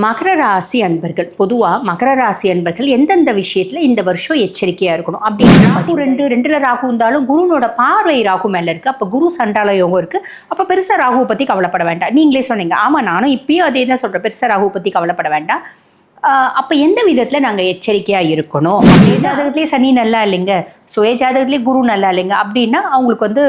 மகர ராசி அன்பர்கள். பொதுவாக மகர ராசி அன்பர்கள் எந்தெந்த விஷயத்தில் இந்த வருஷம் எச்சரிக்கையாக இருக்கணும்? அப்படின்னா ராகு ரெண்டு ரெண்டுல ராகு இருந்தாலும் குருனோட பார்வை ராகு மேலே இருக்குது அப்போ குரு சண்டால யோகம் இருக்குது அப்போ பெருசாக ராகுவை பற்றி கவலைப்பட வேண்டாம். நீங்களே சொன்னீங்க. ஆமாம் நானும் இப்பயும் அதே தான் சொல்கிறேன் பெருசாக ராகுவை பற்றி கவலைப்பட வேண்டாம். அப்போ எந்த விதத்தில் நாங்கள் எச்சரிக்கையாக இருக்கணும்? சுய ஜாதகத்திலே சனி நல்லா இல்லைங்க. சுய ஜாதகத்திலே குரு நல்லா இல்லைங்க. அப்படின்னா அவங்களுக்கு வந்து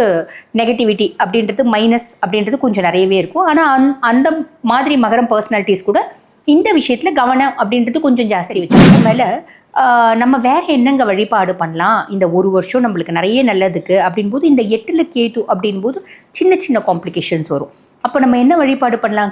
நெகட்டிவிட்டி அப்படின்றது மைனஸ் அப்படின்றது கொஞ்சம் நிறையவே இருக்கும். ஆனால் அந் அந்த மாதிரி மகரம் பர்சனாலிட்டிஸ் கூட இந்த விஷயத்தில் கவனம் அப்படின்றது கொஞ்சம் ஜாஸ்தி வச்சுக்கோங்க மேலே நம்ம வேற என்னங்க வழிபாடு பண்ணலாம்? இந்த ஒரு வருஷம் நம்மளுக்கு நிறைய நல்லதுக்கு அப்படின்போது இந்த எட்டில் கேது அப்படின் போது சின்ன சின்ன காம்ப்ளிகேஷன்ஸ் வரும். அப்போ நம்ம என்ன வழிபாடு பண்ணலாம்?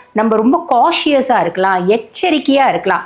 நம்ம ரொம்ப காஷியஸாக இருக்கலாம் எச்சரிக்கையாக இருக்கலாம்.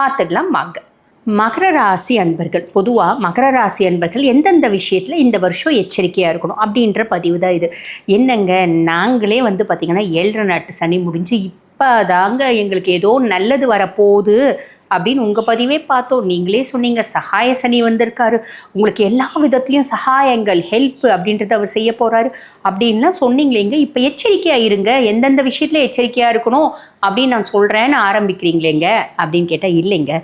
பார்த்துடலாம் வாங்க. மகர ராசி அன்பர்கள் பொதுவாக மகர ராசி அன்பர்கள் எந்தெந்த விஷயத்தில் இந்த வருஷம் எச்சரிக்கையாக இருக்கணும் அப்படின்ற பதிவு தான் இது. என்னங்க நாங்களே வந்து பார்த்திங்கன்னா ஏழரை நாட்டு சனி முடிஞ்சு இப்போ அப்போ தாங்க எங்களுக்கு ஏதோ நல்லது வரப்போகுது அப்படின்னு உங்கள் பதிவே பார்த்தோம். நீங்களே சொன்னீங்க சகாய சனி வந்திருக்காரு. உங்களுக்கு எல்லா விதத்துலேயும் சகாயங்கள் ஹெல்ப் அப்படின்றத அவர் செய்ய போகிறாரு அப்படின்லாம் சொன்னீங்களேங்க இப்போ எச்சரிக்கையாக இருங்க எந்தெந்த விஷயத்தில் எச்சரிக்கையாக இருக்கணும் அப்படின்னு நான் சொல்கிறேன்னு ஆரம்பிக்கிறீங்களேங்க அப்படின்னு கேட்டால் இல்லைங்க.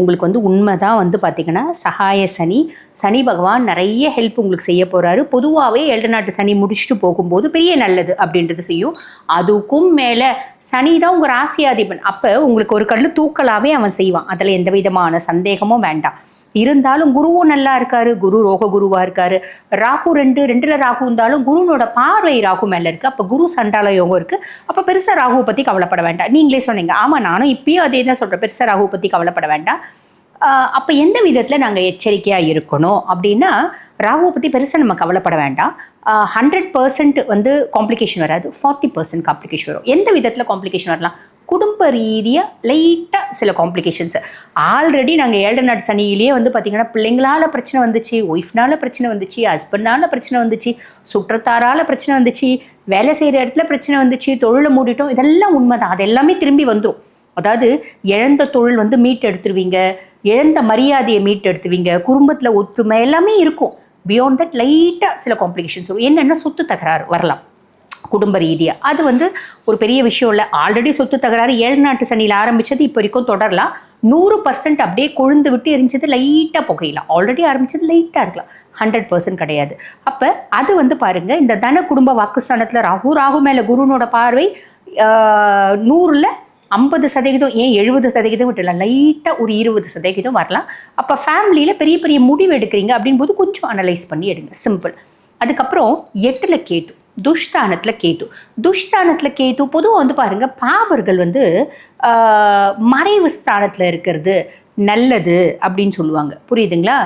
உங்களுக்கு வந்து உண்மை தான் வந்து பார்த்திங்கன்னா சகாய சனி. சனி பகவான் நிறைய ஹெல்ப் உங்களுக்கு செய்ய போகிறாரு பொதுவாகவே ஏழு நாட்டு சனி முடிச்சுட்டு போகும்போது பெரிய நல்லது அப்படின்றது செய்யும். அதுக்கும் மேலே சனி தான் உங்கள் ராசியாதிபன். அப்போ உங்களுக்கு ஒரு கல் தூக்கலாகவே அவன் செய்வான். அதில் எந்த விதமான சந்தேகமும் வேண்டாம். இருந்தாலும் குருவும் நல்லா இருக்காரு. குரு ரோக குருவாக இருக்காரு. ராகு ரெண்டு ரெண்டில் ராகு இருந்தாலும் குருனோட பார்வை ராகு மேலே இருக்குது அப்போ குரு சண்டால யோகம் இருக்குது அப்போ பெருசாக ராகுவை பற்றி கவலைப்பட வேண்டாம். நீங்களே சொன்னீங்க. ஆமாம் நானும் இப்பயும் அதே தான் சொல்கிறேன் பெருசாக ராகுவை பற்றி கவலைப்பட வேண்டாம். அப்போ எந்த விதத்தில் நாங்கள் எச்சரிக்கையாக இருக்கணும்? அப்படின்னா ராகுவை பற்றி பெருசாக நம்ம கவலைப்பட வேண்டாம். ஹண்ட்ரட் பர்சன்ட் வந்து காம்ப்ளிகேஷன் வராது. ஃபார்ட்டி பர்சன்ட் காம்ப்ளிகேஷன் வரும். எந்த விதத்தில் காம்ப்ளிகேஷன் வரலாம்? குடும்ப ரீதியாக லைட்டாக சில காம்ப்ளிகேஷன்ஸ் ஆல்ரெடி நாங்கள் ஏழு நாட்டு சனியிலேயே வந்து பார்த்திங்கன்னா பிள்ளைங்களால் பிரச்சனை வந்துச்சு ஒய்ஃப்னால பிரச்சனை வந்துச்சு ஹஸ்பண்டால் பிரச்சனை வந்துச்சு சுற்றத்தாரால் பிரச்சனை வந்துச்சு வேலை செய்கிற இடத்துல பிரச்சனை வந்துச்சு தொழிலை மூடிட்டோம். இதெல்லாம் உண்மை தான் அது எல்லாமே திரும்பி வந்துடும் அதாவது இழந்த தொழில் வந்து மீட் எடுத்துருவீங்க இழந்த மரியாதையை மீட்டெடுத்துவீங்க. குடும்பத்தில் ஒற்றுமை எல்லாமே இருக்கும். பியாண்ட் தட் லைட்டாக சில காம்ப்ளிகேஷன்ஸ் என்னென்ன சொத்து தகராறு வரலாம். குடும்ப ரீதியாக அது வந்து ஒரு பெரிய விஷயம் இல்லை. ஆல்ரெடி சொத்து தகராறு ஏழு நாட்டு சனியில் ஆரம்பித்தது இப்போ வரைக்கும் தொடரலாம். நூறு பர்சன்ட் அப்படியே கொழுந்து விட்டு எரிஞ்சது லைட்டாக புகையலாம். ஆல்ரெடி ஆரம்பித்தது லைட்டாக இருக்கலாம். ஹண்ட்ரட் பர்சன்ட் கிடையாது. அப்போ அது வந்து பாருங்கள் இந்த தன குடும்ப வாக்குஸ்தானத்தில் ராகு ராகு மேலே குருனோட பார்வை நூறில் ஐம்பது சதவீதம் ஏன் எழுபது சதவீதம் விட்டுலாம் லைட்டாக ஒரு இருபது சதவீதம் வரலாம். அப்போ ஃபேமிலியில் பெரிய பெரிய முடிவு எடுக்கிறீங்க அப்படின் போது கொஞ்சம் அனலைஸ் பண்ணி எடுங்க. சிம்பிள் அதுக்கப்புறம் எட்டில் கேட்டு துஷ்தானத்தில் கேது துஷ்தானத்தில் கேது பொதுவாக வந்து பாருங்கள் பாபர்கள் வந்து மறைவு ஸ்தானத்தில் இருக்கிறது நல்லது அப்படின்னு சொல்லுவாங்க. புரியுதுங்களா?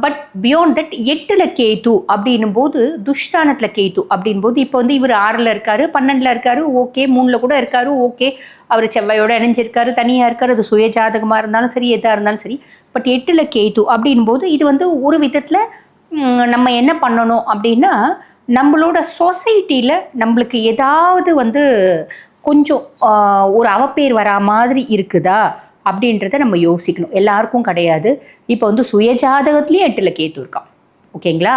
பட் பியாண்ட் தட் எட்டில் கேத்து அப்படின்னும் போது துஷ்டானத்தில் கேத்து அப்படின் போது இப்போ வந்து இவர் ஆறில் இருக்காரு பன்னெண்டில் இருக்காரு ஓகே மூணில் கூட இருக்காரு ஓகே. அவர் செவ்வாயோடு இணைஞ்சிருக்காரு தனியாக இருக்காரு அது சுய ஜாதகமாக இருந்தாலும் சரி எதாக இருந்தாலும் சரி. பட் எட்டில் கேத்து அப்படின் போது இது வந்து ஒரு விதத்தில் நம்ம என்ன பண்ணணும் அப்படின்னா நம்மளோட சொசைட்டியில் நம்மளுக்கு ஏதாவது வந்து கொஞ்சம் ஒரு அவப்பேர் வரா மாதிரி இருக்குதா? அப்படின்றத நம்ம யோசிக்கணும். எல்லாருக்கும் கிடையாது. இப்போ வந்து சுயஜாதகத்துலேயும் எட்டில் கேத்து இருக்கான். ஓகேங்களா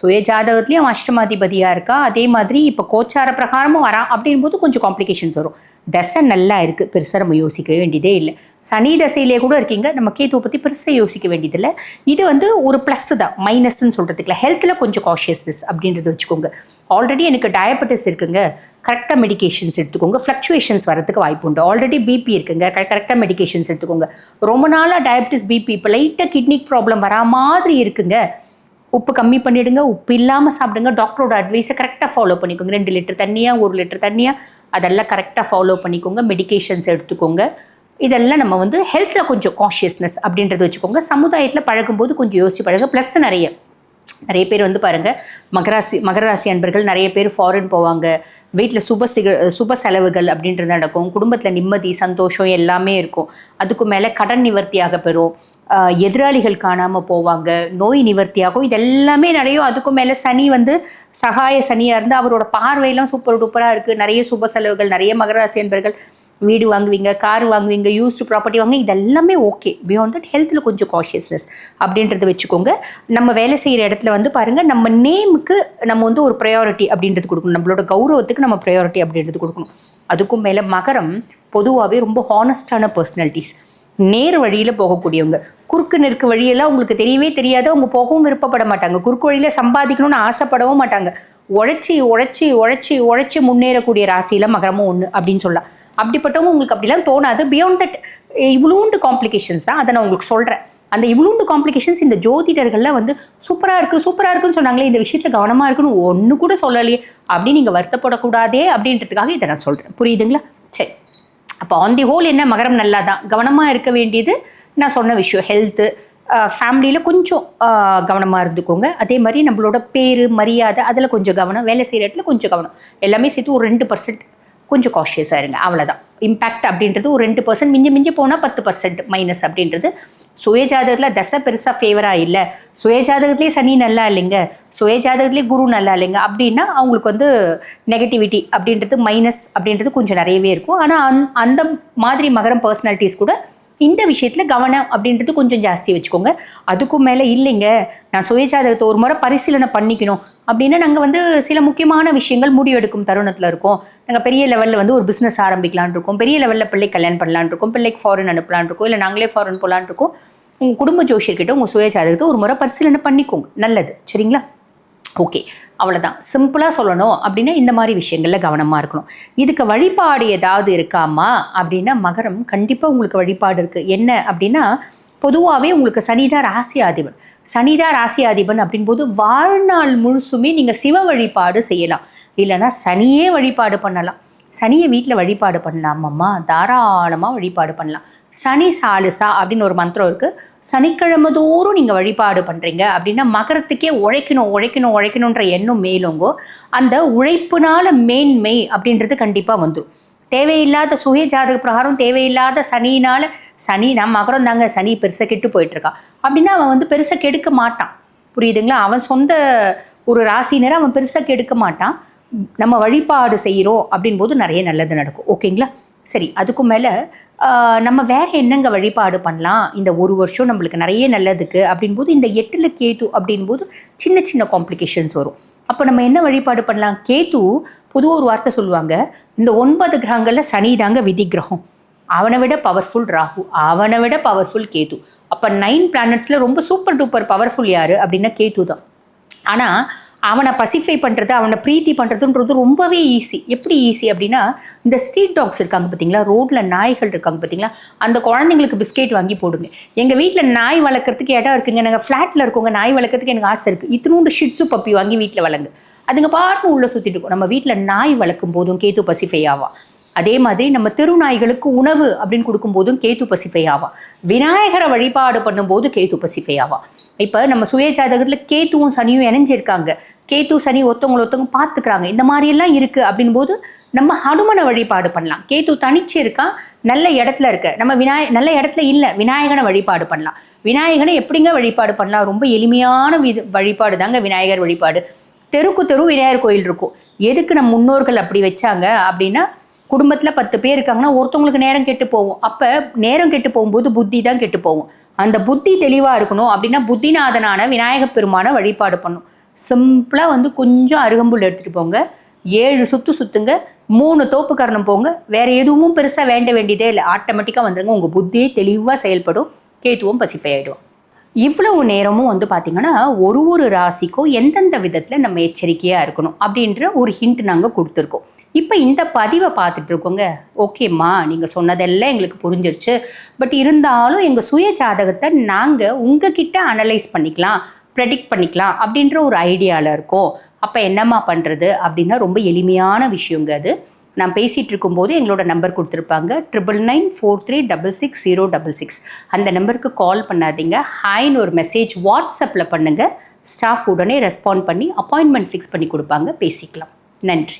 சுயஜாதகத்துலேயும் அவன் அஷ்டமாதிபதியாக இருக்கா? அதே மாதிரி இப்போ கோச்சார பிரகாரமும் வரான் அப்படின் போது கொஞ்சம் காம்ப்ளிகேஷன்ஸ் வரும். தசை நல்லா இருக்குது பெருசாக நம்ம யோசிக்க வேண்டியதே இல்லை. சனி தசையிலே கூட இருக்கீங்க. நம்ம கேத்துவை பற்றி பெருசாக யோசிக்க வேண்டியதில்லை. இது வந்து ஒரு ப்ளஸ் தான். மைனஸ்ன்னு சொல்கிறதுக்குல ஹெல்த்தில் கொஞ்சம் காஷியஸ்னஸ் அப்படின்றத வச்சுக்கோங்க. ஆல்ரெடி எனக்கு டயபெட்டிஸ் இருக்குங்க. கரெக்டாக மெடிகேஷன்ஸ் எடுத்துக்கோங்க. ஃப்ளக்சுவேஷன்ஸ் வரதுக்கு வாய்ப்பு உண்டு. ஆல்ரெடி பிபி இருக்குங்க. கரெக்டாக மெடிகேஷன்ஸ் எடுத்துக்கோங்க. ரொம்ப நாளாக டயபிட்டிஸ் பிபி இப்போ லைட்டாக கிட்னி ப்ராப்ளம் வரா மாதிரி இருக்குங்க. உப்பு கம்மி பண்ணிவிடுங்க உப்பு இல்லாமல் சாப்பிடுங்க. டாக்டரோட அட்வைஸை கரெக்டாக ஃபாலோ பண்ணிக்கோங்க. ரெண்டு லிட்டர் தண்ணியாக ஒரு லிட்டர் தண்ணியாக அதெல்லாம் கரெக்டாக ஃபாலோ பண்ணிக்கோங்க. மெடிகேஷன்ஸ் எடுத்துக்கோங்க. இதெல்லாம் நம்ம வந்து ஹெல்த்தில் கொஞ்சம் காஷியஸ்னஸ் அப்படின்றத வச்சுக்கோங்க. சமுதாயத்தில் பழகும்போது கொஞ்சம் யோசிச்சு பழக ப்ளஸ் நிறைய நிறைய பேர் வந்து பாருங்கள் மகராசி மகராசி அன்பர்கள் நிறைய பேர் ஃபாரின் போவாங்க. வீட்டில் சுப சிக சுப செலவுகள் அப்படின்றது நடக்கும். குடும்பத்தில் நிம்மதி சந்தோஷம் எல்லாமே இருக்கும். அதுக்கு மேலே கடன் நிவர்த்தியாக பெறும். எதிராளிகள் காணாமல் போவாங்க. நோய் நிவர்த்தியாகும். இது எல்லாமே நிறைய அதுக்கும் மேலே சனி வந்து சகாய சனியாக இருந்து அவரோட பார்வையெல்லாம் சூப்பர் டூப்பராக இருக்குது நிறைய சுப செலவுகள் நிறைய மகராசி என்பர்கள் வீடு வாங்குவீங்க கார் வாங்குவீங்க யூஸ்டு ப்ராப்பர்ட்டி வாங்குவீங்க இது எல்லாமே ஓகே பியாண்ட் தட் ஹெல்த்தில் கொஞ்சம் காஷியஸ்னஸ் அப்படின்றத வச்சுக்கோங்க. நம்ம வேலை செய்கிற இடத்துல வந்து பாருங்கள் நம்ம நேமுக்கு நம்ம வந்து ஒரு ப்ரையாரிட்டி அப்படின்றது கொடுக்கணும். நம்மளோட கௌரவத்துக்கு நம்ம ப்ரையாரிட்டி அப்படின்றது கொடுக்கணும். அதுக்கும் மேலே மகரம் பொதுவாகவே ரொம்ப ஹானஸ்டான பர்சனாலிட்டிஸ் நேர் வழியில் போகக்கூடியவங்க. குறுக்கு நெருக்கு வழியெல்லாம் உங்களுக்கு தெரியவே தெரியாது. அவங்க போகவும் விருப்பப்பட மாட்டாங்க. குறுக்கு வழியில் சம்பாதிக்கணும்னு ஆசைப்படவும் மாட்டாங்க. உழைச்சி உழைச்சி உழைச்சி உழைச்சி முன்னேறக்கூடிய ராசியில் மகரமும் ஒன்று அப்படின்னு சொல்லலாம். அப்படிப்பட்டவங்க உங்களுக்கு அப்படிலாம் தோணாது. பியாண்ட் தட் இவ்வளோண்டு காம்ப்ளிகேஷன்ஸ் தான். அதை நான் உங்களுக்கு சொல்கிறேன் அந்த இவ்வளோண்டு காம்ப்ளிகேஷன்ஸ் இந்த ஜோதிடர்களில் வந்து சூப்பராக இருக்குது சூப்பராக இருக்குன்னு சொன்னாங்களே இந்த விஷயத்தில் கவனமாக இருக்குன்னு ஒன்று கூட சொல்லலையே அப்படின்னு நீங்கள் வருத்தப்படக்கூடாதே அப்படின்றதுக்காக இதை நான் சொல்கிறேன் புரியுதுங்களா? சரி. அப்போ ஆன் தி ஹோல் என்ன? மகரம் நல்லா தான் கவனமாக இருக்க வேண்டியது நான் சொன்ன விஷயம். ஹெல்த்து ஃபேமிலியில் கொஞ்சம் கவனமாக இருந்துக்கோங்க. அதே மாதிரி நம்மளோட பேர் மரியாதை அதில் கொஞ்சம் கவனம் வேலை செய்கிற இடத்துல கொஞ்சம் கவனம். எல்லாமே சேர்த்து ஒரு ரெண்டு பர்சன்ட் கொஞ்சம் காஷியஸாக இருங்க. அவ்வளோதான் இம்பேக்ட் அப்படின்றது ஒரு ரெண்டு பர்சன்ட் மிஞ்சி மிஞ்சி போனால் பத்து பர்சன்ட் மைனஸ் அப்படின்றது. சுயஜாதகத்தில் தசை பெருசாக ஃபேவராக இல்லை. சுயஜாதகத்துலேயே சனி நல்லா இல்லைங்க. சுயஜாதகத்துலேயே குரு நல்லா இல்லைங்க. அப்படின்னா அவங்களுக்கு வந்து நெகட்டிவிட்டி அப்படின்றது மைனஸ் அப்படின்றது கொஞ்சம் நிறையவே இருக்கும். ஆனால் அந் அந்த மாதிரி மகரம் பர்சனாலிட்டிஸ் கூட இந்த விஷயத்தில் கவனம் அப்படின்றது கொஞ்சம் ஜாஸ்தி வச்சுக்கோங்க. அதுக்கும் மேலே இல்லைங்க. நான் சுயஜாதகத்தை ஒரு முறை பரிசீலனை பண்ணிக்கணும். அப்படின்னா நாங்கள் வந்து சில முக்கியமான விஷயங்கள் முடிவெடுக்கும் தருணத்தில் இருக்கோம். நாங்கள் பெரிய லெவலில் வந்து ஒரு பிஸ்னஸ் ஆரம்பிக்கலான் இருக்கோம். பெரிய லெவலில் பிள்ளை கல்யாணம் பண்ணலான் இருக்கோம். பிள்ளைக்கு ஃபாரின் அனுப்பலான் இருக்கோம். இல்லை நாங்களே ஃபாரின் போகலான் இருக்கோம். உங்கள் குடும்ப ஜோஷியர்கிட்ட உங்கள் சுயஜாதகத்தை ஒரு முறை பரிசீலனை பண்ணிக்கோங்க. நல்லது. சரிங்களா? ஓகே அவ்வளோதான் சிம்பிளாக சொல்லணும் அப்படின்னா இந்த மாதிரி விஷயங்களில் கவனமாக இருக்கணும். இதுக்கு வழிபாடு ஏதாவது இருக்காமா அப்படின்னா மகரம் கண்டிப்பாக உங்களுக்கு வழிபாடு இருக்குது என்ன அப்படின்னா பொதுவாகவே உங்களுக்கு சனிதா ராசியாதிபன் சனிதா ராசியாதிபன் அப்படின்போது வாழ்நாள் முழுசுமே நீங்கள் சிவ வழிபாடு செய்யலாம். இல்லைன்னா சனியே வழிபாடு பண்ணலாம். சனியை வீட்டில் வழிபாடு பண்ணலாமம்மா தாராளமாக வழிபாடு பண்ணலாம். சனி சாலுசா அப்படின்னு ஒரு மந்திரம் இருக்குது சனிக்கிழமை தோறும் நீங்கள் வழிபாடு பண்ணுறீங்க அப்படின்னா மகரத்துக்கே உழைக்கணும் உழைக்கணும் உழைக்கணுன்ற எண்ணம் மேலோங்கோ அந்த உழைப்புனால மேன்மை அப்படின்றது கண்டிப்பாக வந்துடும் தேவையில்லாத சுய ஜாதக பிரகாரம் தேவையில்லாத சனினால சனி நம்ம மகரம் தாங்க. சனி பெருசாக கெட்டு போயிட்டுருக்கான் அப்படின்னா அவன் வந்து பெருசாக கெடுக்க மாட்டான். புரியுதுங்களா? அவன் சொந்த ஒரு ராசினரை அவன் பெருசாக கெடுக்க மாட்டான். நம்ம வழிபாடு செய்கிறோம் அப்படின்போது நிறைய நல்லது நடக்கும். ஓகேங்களா? சரி அதுக்கும் மேலே நம்ம வேற என்னங்க வழிபாடு பண்ணலாம்? இந்த ஒரு வருஷம் நம்மளுக்கு நிறைய நல்லதுக்கு அப்படின்போது இந்த எட்டில் கேத்து அப்படின்போது சின்ன சின்ன காம்ப்ளிகேஷன்ஸ் வரும். அப்போ நம்ம என்ன வழிபாடு பண்ணலாம்? கேத்து புது ஒரு வார்த்தை சொல்லுவாங்க இந்த ஒன்பது கிரகங்களில் சனி தாங்க விதி கிரகம். அவனை விட பவர்ஃபுல் ராகு அவனை விட பவர்ஃபுல் கேது. அப்போ நைன் பிளானட்ஸில் ரொம்ப சூப்பர் டூப்பர் பவர்ஃபுல் யார்? அப்படின்னா கேது தான். ஆனால் அவனை பசிஃபை பண்ணுறது அவனை ப்ரீத்தி பண்ணுறதுன்றது ரொம்பவே ஈஸி எப்படி ஈஸி அப்படின்னா இந்த ஸ்ட்ரீட் டாக்ஸ் இருக்காங்க பார்த்தீங்களா ரோட்டில் நாய்கள் இருக்காங்க பார்த்தீங்களா அந்த குழந்தைங்களுக்கு பிஸ்கெட் வாங்கி போடுங்க. எங்கள் வீட்டில் நாய் வளர்க்குறதுக்கு இடம் இருக்குங்க. நாங்கள் ஃப்ளாட்டில் இருக்கோங்க. நாய் வளர்க்குறதுக்கு எனக்கு ஆசை இருக்குது இத்தினூண்டு ஷிட்ஸு பப்பி வாங்கி வீட்டில் வளருங்க. அதுங்க பாட்டு உள்ளே சுற்றிட்டு இருக்கும். நம்ம வீட்டில் நாய் வளர்க்கும் போதும் கேத்து பசிஃபை ஆவா. அதே மாதிரி நம்ம தெருநாய்களுக்கு உணவு அப்படின்னு கொடுக்கும்போதும் கேத்து பசிஃபை ஆவா. விநாயகரை வழிபாடு பண்ணும்போது கேத்து பசிஃபை ஆவா. இப்போ நம்ம சுய ஜாதகத்தில் கேத்துவும் சனியும் இணைஞ்சிருக்காங்க. கேத்து சனி ஒருத்தவங்களை ஒருத்தவங்க பார்த்துக்கிறாங்க. இந்த மாதிரியெல்லாம் இருக்குது அப்படின் போது நம்ம ஹனுமனை வழிபாடு பண்ணலாம். கேத்து தனிச்சு இருக்கான் நல்ல இடத்துல இருக்க. நம்ம விநாய நல்ல இடத்துல இல்லை. விநாயகனை வழிபாடு பண்ணலாம். விநாயகனை எப்படிங்க வழிபாடு பண்ணலாம்? ரொம்ப எளிமையான விது வழிபாடு தாங்க விநாயகர் வழிபாடு. தெருக்கு தெரு விநாயகர் கோயில் இருக்கும். எதுக்கு நம்ம முன்னோர்கள் அப்படி வச்சாங்க அப்படின்னா குடும்பத்தில் பத்து பேர் இருக்காங்கன்னா ஒருத்தவங்களுக்கு நேரம் கெட்டு போகும். அப்போ நேரம் கெட்டு போகும்போது புத்தி தான் கெட்டு போகும். அந்த புத்தி தெளிவாக இருக்கணும் அப்படின்னா புத்திநாதனான விநாயகப் பெருமான வழிபாடு பண்ணும் சிம்பிளாக வந்து கொஞ்சம் அருகம்புல் எடுத்துகிட்டு போங்க. ஏழு சுற்று சுற்றுங்க மூணு தோப்பு கரணம் போங்க. வேறு எதுவும் பெருசாக வேண்ட வேண்டியதே இல்லை. ஆட்டோமேட்டிக்காக வந்துடுங்க உங்கள் புத்தியே தெளிவாக செயல்படும். கேத்துவும் பசிஃபை ஆகிடுவோம் இவ்வளவு நேரமும் வந்து பார்த்திங்கன்னா ஒரு ஒரு ராசிக்கும் எந்தெந்த விதத்தில் நம்ம எச்சரிக்கையாக இருக்கணும் அப்படின்ற ஒரு ஹிண்ட் நாங்கள் கொடுத்துருக்கோம். இப்போ இந்த பதிவை பார்த்துட்டு இருக்கோங்க. ஓகேம்மா நீங்கள் சொன்னதெல்லாம் எங்களுக்கு புரிஞ்சிருச்சு. பட் இருந்தாலும் எங்கள் சுய ஜாதகத்தை நாங்கள் உங்ககிட்ட அனலைஸ் பண்ணிக்கலாம் ப்ரெடிக்ட் பண்ணிக்கலாம் அப்படின்ற ஒரு ஐடியாவில் இருக்கோம். அப்போ என்னம்மா பண்ணுறது அப்படின்னா ரொம்ப எளிமையான விஷயங்க அது. நான் பேசிகிட்டு இருக்கும்போது எங்களோட நம்பர் கொடுத்துருப்பாங்க. Triple nine four three double six zero double six அந்த நம்பருக்கு கால் பண்ணாதீங்க. ஹாய்னு ஒரு மெசேஜ் வாட்ஸ்அப்பில் பண்ணுங்கள் ஸ்டாஃப் உடனே ரெஸ்பாண்ட் பண்ணி அப்பாயின்மெண்ட் ஃபிக்ஸ் பண்ணி கொடுப்பாங்க. பேசிக்கலாம். நன்றி.